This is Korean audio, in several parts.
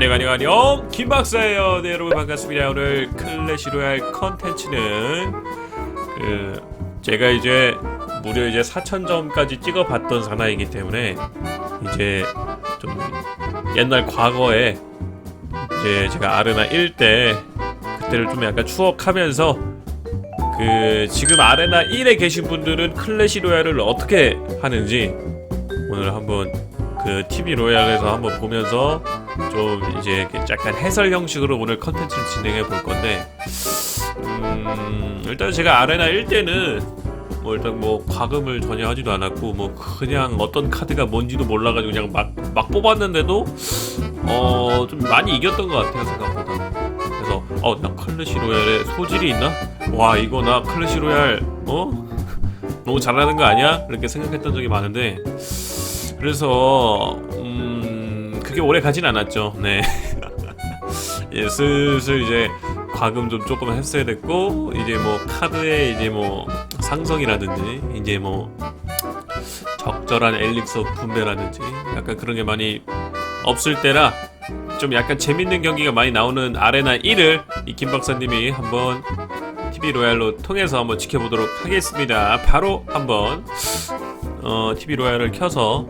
안녕 안녕 안녕 김박사예요. 네 여러분 반갑습니다. 오늘 클래시 로얄 컨텐츠는 그 제가 이제 무려 이제 4천점까지 찍어봤던 사나이기 때문에 이제 좀 옛날 과거에 이제 제가 아르나 1 때 그때를 좀 약간 추억하면서 그 지금 아레나 1에 계신 분들은 클래시 로얄을 어떻게 하는지 오늘 한번 그 TV 로얄에서 한번 보면서 좀 이제 약간 해설 형식으로 오늘 컨텐츠를 진행해 볼 건데 음 일단 제가 아레나 1때는 뭐 일단 뭐 과금을 전혀 하지도 않았고 뭐 그냥 어떤 카드가 뭔지도 몰라가지고 그냥 막 막 뽑았는데도 어 좀 많이 이겼던 것 같아요 생각보다. 그래서 어 나 클래시 로얄에 소질이 있나? 와 이거 나 클래시 로얄 어? 너무 잘하는 거 아니야? 이렇게 생각했던 적이 많은데 그래서 음 그게 오래 가진 않았죠. 네. 예, 슬슬 이제 과금 좀 조금 했어야 됐고 이제 뭐 카드의 이제 뭐 상성이라든지 이제 뭐 적절한 엘릭서 분배라든지 약간 그런 게 많이 없을 때라 좀 약간 재밌는 경기가 많이 나오는 아레나 1을 이 김 박사님이 한번 TV 로얄로 통해서 한번 지켜보도록 하겠습니다. 바로 한번 어, TV 로얄을 켜서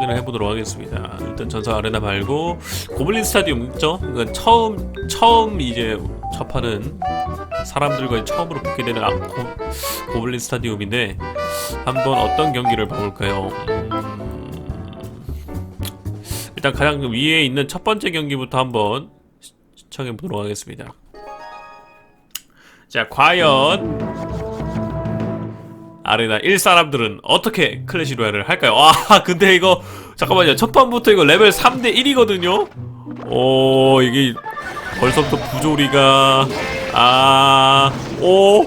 확인을 해보도록 하겠습니다. 일단 전사 아레나 말고 고블린 스타디움 있죠? 그러니까 처음 처음 이제 접하는 사람들과 처음으로 붙게 되는 아, 고, 고블린 스타디움인데 한번 어떤 경기를 봐볼까요? 음, 일단 가장 위에 있는 첫 번째 경기부터 한번 시- 시청해 보도록 하겠습니다. 자, 과연 아레나 1 사람들은 어떻게 클래시 로얄을 할까요? 아, 근데 이거 잠깐만요. 첫 판부터 이거 레벨 3대 1이거든요. 오, 이게 벌써부터 부조리가 아, 오,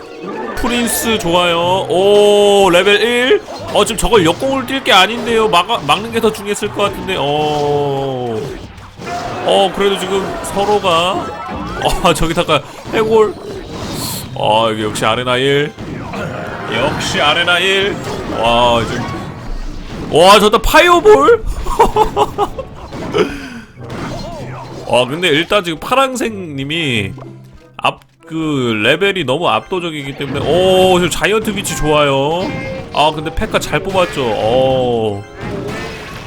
프린스 좋아요. 오, 레벨 1. 어, 지금 저걸 역공을 뛸 게 아닌데요. 막 막는 게 더 중요했을 것 같은데. 어. 어, 그래도 지금 서로가 어, 저기다가 해골 어, 이게 역시 아레나 1. 역시 아레나 1. 와, 지금 와, 저다 파이어볼? 와, 근데 일단 지금 파랑색님이 앞 그 레벨이 너무 압도적이기 때문에 오, 지금 자이언트 비치 좋아요. 아, 근데 페카 잘 뽑았죠. 어.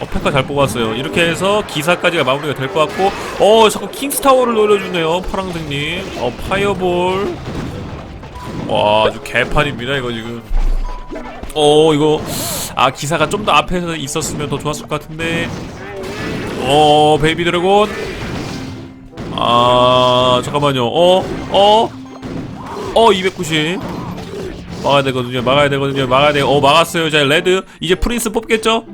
어, 페카 잘 뽑았어요. 이렇게 해서 기사까지가 마무리가 될 것 같고, 어, 자꾸 킹스타워를 노려주네요, 파랑색님. 어, 파이어볼. 와, 아주 개판입니다, 이거 지금. 어, 이거. 아, 기사가 좀 더 앞에서 있었으면 더 좋았을 것 같은데. 어, 베이비 드래곤. 아, 잠깐만요. 어, 어, 어, 290. 막아야 되거든요. 막아야 되거든요. 막아야 돼. 어, 막았어요. 자, 레드. 이제 프린스 뽑겠죠?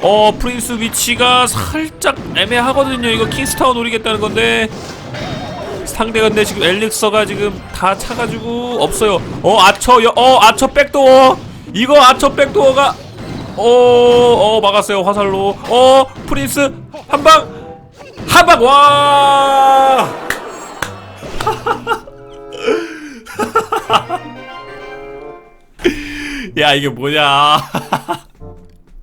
어, 프린스 위치가 살짝 애매하거든요. 이거 킹스타워 노리겠다는 건데. 상대가 근데 지금 엘릭서가 지금 다 차가지고 없어요. 어, 아처, 여, 어, 아처 백도어. 이거 아처 백도어가. 어, 어, 막았어요. 화살로. 어, 프린스. 한 방. 한 방. 와! 야, 이게 뭐냐.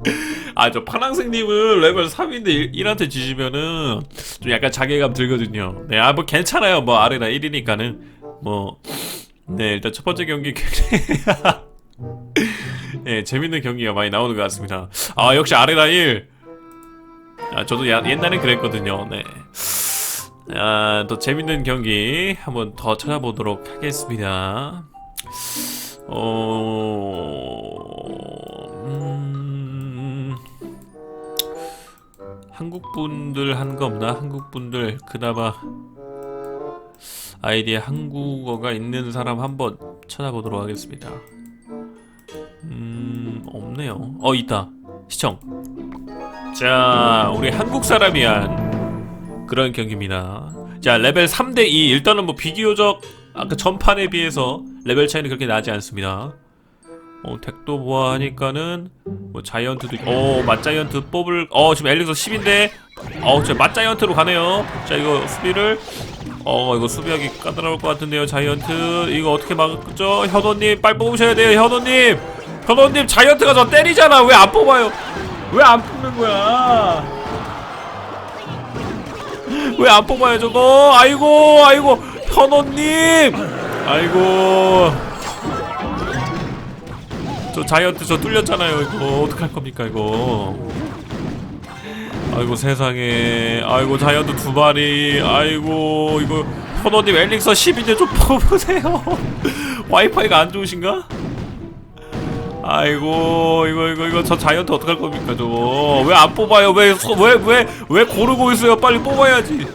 아, 저 파랑색님은 레벨 3인데 1 한테 지시면은 좀 약간 자괴감 들거든요. 네, 아, 뭐 괜찮아요. 뭐 아레나 1이니까는. 뭐, 네, 일단 첫 번째 경기. 네, 재밌는 경기가 많이 나오는 것 같습니다. 아, 역시 아레나 1. 아, 저도 야, 옛날엔 그랬거든요. 네. 아, 또 재밌는 경기 한번 더 찾아보도록 하겠습니다. 어, 한국 분들 한 거 없나? 한국 분들 그나마 아이디에 한국어가 있는 사람 한번 찾아보도록 하겠습니다. 음, 없네요. 어, 있다. 시청. 자, 우리 한국 사람이 한 그런 경기입니다. 자, 레벨 3대 2. 일단은 뭐 비교적 아까 전판에 비해서 레벨 차이는 그렇게 나지 않습니다. 어, 덱도 보아하니까는 뭐 자이언트도 있- 어, 맞자이언트 뽑을 어, 지금 엘릭서 10인데 어, 저 맞자이언트로 가네요. 자, 이거 수비를 어, 이거 수비하기 까다로울 것 같은데요. 자이언트 이거 어떻게 막죠? 현호님 빨리 뽑으셔야 돼요. 현호님. 현호님 자이언트가 저 때리잖아. 왜 안 뽑아요? 왜 안 뽑는 거야? 왜 안 뽑아요 저거 아이고 아이고 현호님 아이고 저 자이언트 저 뚫렸잖아요 이거. 어떡할 겁니까 이거? 아이고 세상에. 아이고 자이언트 두 마리. 아이고 이거 현호님 엘릭서 10인데 좀 뽑으세요. 와이파이가 안 좋으신가? 아이고 이거 이거 이거 저 자이언트 어떡할 겁니까 저거? 왜 안 뽑아요? 왜 왜 왜 왜 고르고 있어요? 빨리 뽑아야지.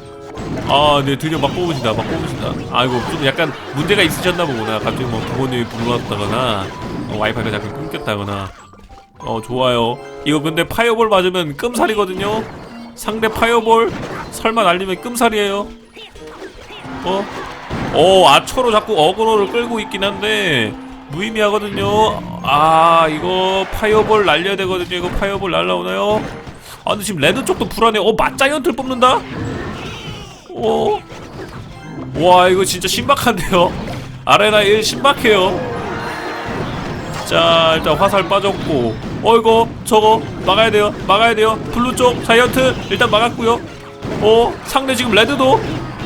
아네 드디어 막 뽑으신다 막 뽑으신다. 아이고 좀 약간 문제가 있으셨나 보구나. 갑자기 뭐 부모님이 불렀다거나 어, 와이파이가 잠깐 끊겼다거나. 어 좋아요. 이거 근데 파이어볼 맞으면 끔살이거든요. 상대 파이어볼 설마 날리면 끔살이에요? 어? 어 아초로 자꾸 어그로를 끌고 있긴 한데 무의미하거든요. 아 이거 파이어볼 날려야 되거든요. 이거 파이어볼 날라오나요? 아 근데 지금 레드 쪽도 불안해. 어 맞자이언트를 뽑는다? 어? 와 이거 진짜 신박한데요? 아레나 1 신박해요 자 일단 화살 빠졌고. 어 이거 저거 막아야 돼요 막아야 돼요. 블루 쪽 자이언트 일단 막았고요. 어 상대 지금 레드도?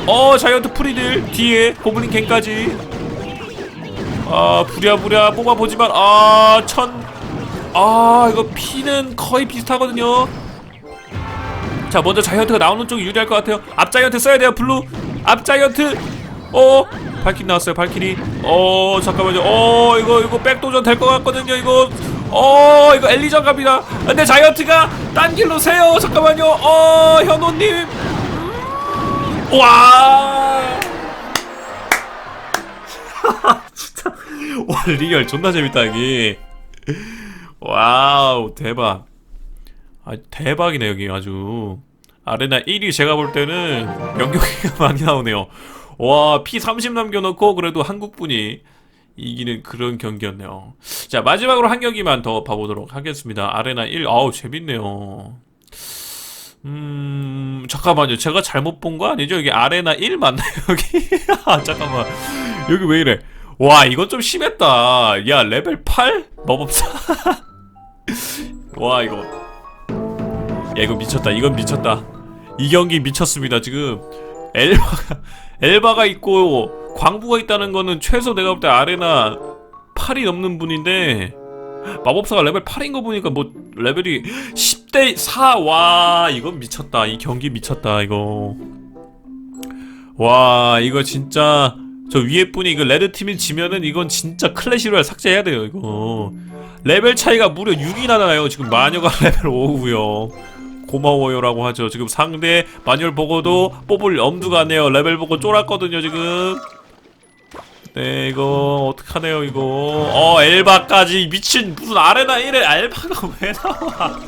어 자이언트 프리딜 뒤에 고블린 갱까지. 아 부랴부랴 뽑아보지만 아천아 이거 피는 거의 비슷하거든요. 자 먼저 자이언트가 나오는 쪽이 유리할 것 같아요. 앞 자이언트 써야 돼요 블루. 앞 자이언트. 어 발키리 나왔어요 발키리. 어 잠깐만요. 어 이거 이거 백도전 될 것 같거든요 이거. 어 이거 엘리전 갑니다. 근데 자이언트가 딴 길로 세요. 잠깐만요. 어 현호님. 와. 진짜. 와 리얼 존나 재밌다 여기 와우 대박. 아 대박이네 여기 아주. 아레나 1위 제가 볼 때는 명경기가 많이 나오네요 와 P30 남겨놓고 그래도 한국분이 이기는 그런 경기였네요. 자 마지막으로 한 경기만 더 봐보도록 하겠습니다. 아레나 1 아우 재밌네요. 음 잠깐만요. 제가 잘못 본 거 아니죠? 여기 아레나 1 맞나요 여기? 아 잠깐만. 여기 왜 이래? 와 이건 좀 심했다. 야 레벨 8 마법사? 와 이거. 야 이거 미쳤다. 이건 미쳤다. 이 경기 미쳤습니다 지금 엘바가 엘바가 있고 광부가 있다는 거는 최소 내가 볼 때 아레나 8이 넘는 분인데 마법사가 레벨 8인 거 보니까 뭐 레벨이 10대 4 와 이건 미쳤다. 이 경기 미쳤다 이거. 와 이거 진짜 저 위에 분이 이거 레드 팀이 지면은 이건 진짜 클래시로얄 삭제해야 돼요 이거. 레벨 차이가 무려 6이나 나요. 지금 마녀가 레벨 5고요 고마워요라고 하죠. 지금 상대 마녀를 보고도 뽑을 엄두가 안 내요. 레벨 보고 쫄았거든요 지금. 네 이거 어떡하네요 이거. 어 엘바까지. 미친 무슨 아레나 1에 엘바가 왜 나와?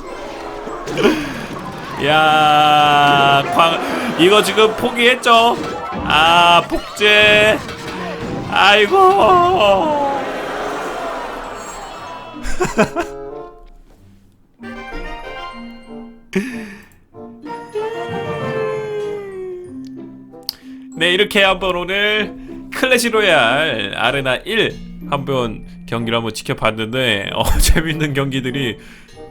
야 광, 이거 지금 포기했죠? 아 복제. 아이고 네 이렇게 한번 오늘 클래시 로얄 아레나 1 한번 경기를 한번 지켜봤는데 어, 재밌는 경기들이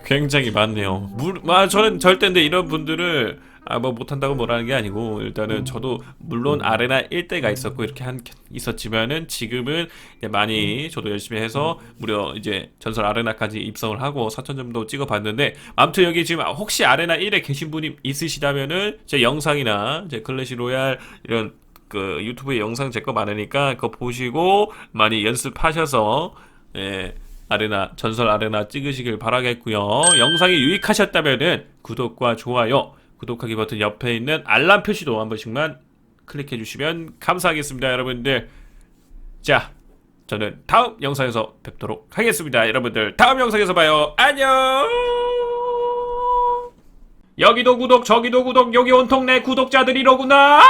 굉장히 많네요. 물, 아 저는 절대 근데 이런 분들을 아 뭐 못한다고 뭐라는 게 아니고 일단은 저도 물론 아레나 1대가 있었고 이렇게 한 있었지만은 지금은 이제 많이 저도 열심히 해서 무려 이제 전설 아레나까지 입성을 하고 4천점도 찍어봤는데 아무튼 여기 지금 혹시 아레나 1에 계신 분이 있으시다면은 제 영상이나 제 클래시 로얄 이런 그 유튜브에 영상 제 거 많으니까 그거 보시고 많이 연습하셔서 예. 아레나 전설 아레나 찍으시길 바라겠고요. 영상이 유익하셨다면은 구독과 좋아요, 구독하기 버튼 옆에 있는 알람 표시도 한 번씩만 클릭해 주시면 감사하겠습니다, 여러분들. 자, 저는 다음 영상에서 뵙도록 하겠습니다, 여러분들. 다음 영상에서 봐요. 안녕. 여기도 구독, 저기도 구독, 여기 온통 내 구독자들이로구나.